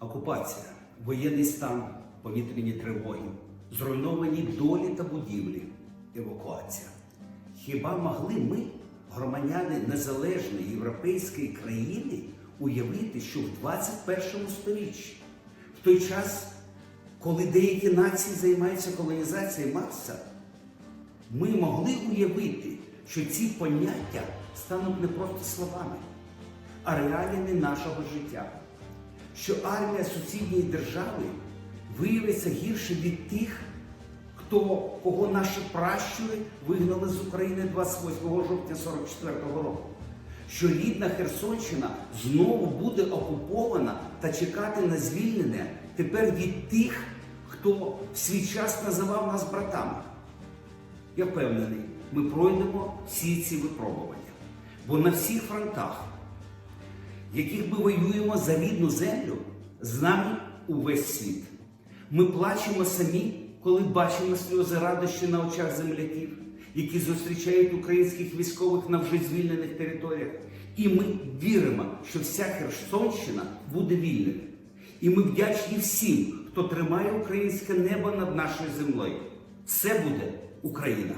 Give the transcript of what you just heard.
Окупація, воєнний стан, повітряні тривоги, зруйновані долі та будівлі, евакуація. Хіба могли ми, громадяни незалежної європейської країни, уявити, що в 21 сторіччі, в той час, коли деякі нації займаються колонізацією Марса, ми могли уявити, що ці поняття стануть не просто словами, а реаліями нашого життя. Що армія сусідньої держави виявиться гірше від тих, хто, кого наші пращури вигнали з України 28 жовтня 44-го року. Що рідна Херсонщина знову буде окупована та чекати на звільнення тепер від тих, хто в свій час називав нас братами. Я впевнений, ми пройдемо всі ці випробування. Бо на всіх фронтах, яких ми воюємо за рідну землю, з нами увесь світ. Ми плачемо самі, коли бачимо сльози радощі на очах земляків, які зустрічають українських військових на вже звільнених територіях. І ми віримо, що вся Херсонщина буде вільною. І ми вдячні всім, хто тримає українське небо над нашою землею. Це буде Україна.